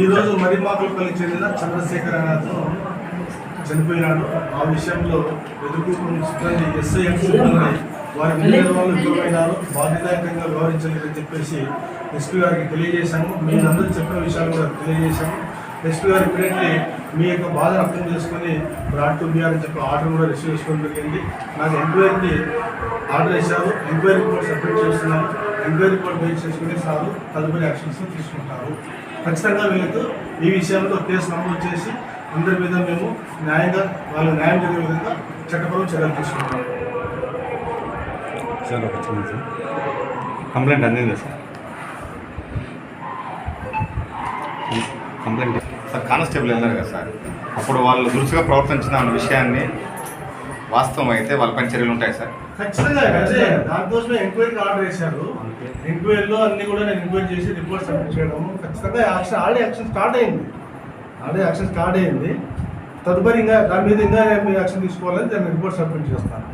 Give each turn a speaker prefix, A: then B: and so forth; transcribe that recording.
A: ఈరోజు మరిమాకులపల్లి చెందిన చంద్రశేఖర్ అనే అతను చనిపోయినాడు. ఆ విషయంలో ఎదుర్కొంటున్న సిబ్బంది ఎస్ఐ సిబ్బంది వారి ముందు వాళ్ళు విఫలమైనారు బాధ్యతాయుతంగా వ్యవహరించలేదని చెప్పేసి ఎస్పీ గారికి తెలియజేశాము. మీరందరూ చెప్పిన విషయాలు కూడా తెలియజేశాము. ఎస్పీ గారు ఇప్పుడైతే మీ యొక్క బాధను అర్థం చేసుకొని బ్రాడ్ టు బీఆర్ అని చెప్పి ఆర్డర్ కూడా రిసీవ్ చేసుకోవడం జరిగింది. నాకు ఎంక్వైరీకి ఆర్డర్ ఇచ్చారు. ఎంక్వైరీ రిపోర్ట్ సబ్మిట్ చేస్తున్నాను ఎంక్వైరీ రిపోర్ట్ బేస్ చేసుకుని సార్ తదుపరి యాక్షన్స్ తీసుకుంటారు. ఖచ్చితంగా వీళ్ళతో ఈ విషయంలో కేసు నమోదు చేసి అందరి మీద మేము న్యాయంగా వాళ్ళు న్యాయం జరిగే విధంగా చట్టపరం చర్యలు తీసుకుంటాం.
B: సార్ ఒక చిన్న సార్ కంప్లైంట్ అందిందా సార్? కంప్లైంట్.
C: సార్ కానిస్టేబుల్ వెళ్ళారు కదా సార్. అప్పుడు వాళ్ళు దురుసుగా ప్రవర్తించిన విషయాన్ని వాస్తవం అయితే వాళ్ళపైన చర్యలు ఉంటాయి సార్.
A: ఖచ్చితంగా అదే దానికోసమే ఎంక్వైరీకి ఆర్డర్ చేశారు ఎంక్వైరీలో అన్ని కూడా నేను ఎంక్వైరీ చేసి రిపోర్ట్ సబ్మిట్ చేయడం ఖచ్చితంగా యాక్షన్ ఆల్రెడీ యాక్షన్ స్టార్ట్ అయింది. ఆల్రెడీ యాక్షన్ స్టార్ట్ అయింది. తదుపరి ఇంకా దాని మీద ఇంకా యాక్షన్ తీసుకోవాలని దాన్ని రిపోర్ట్ సబ్మిట్ చేస్తాను.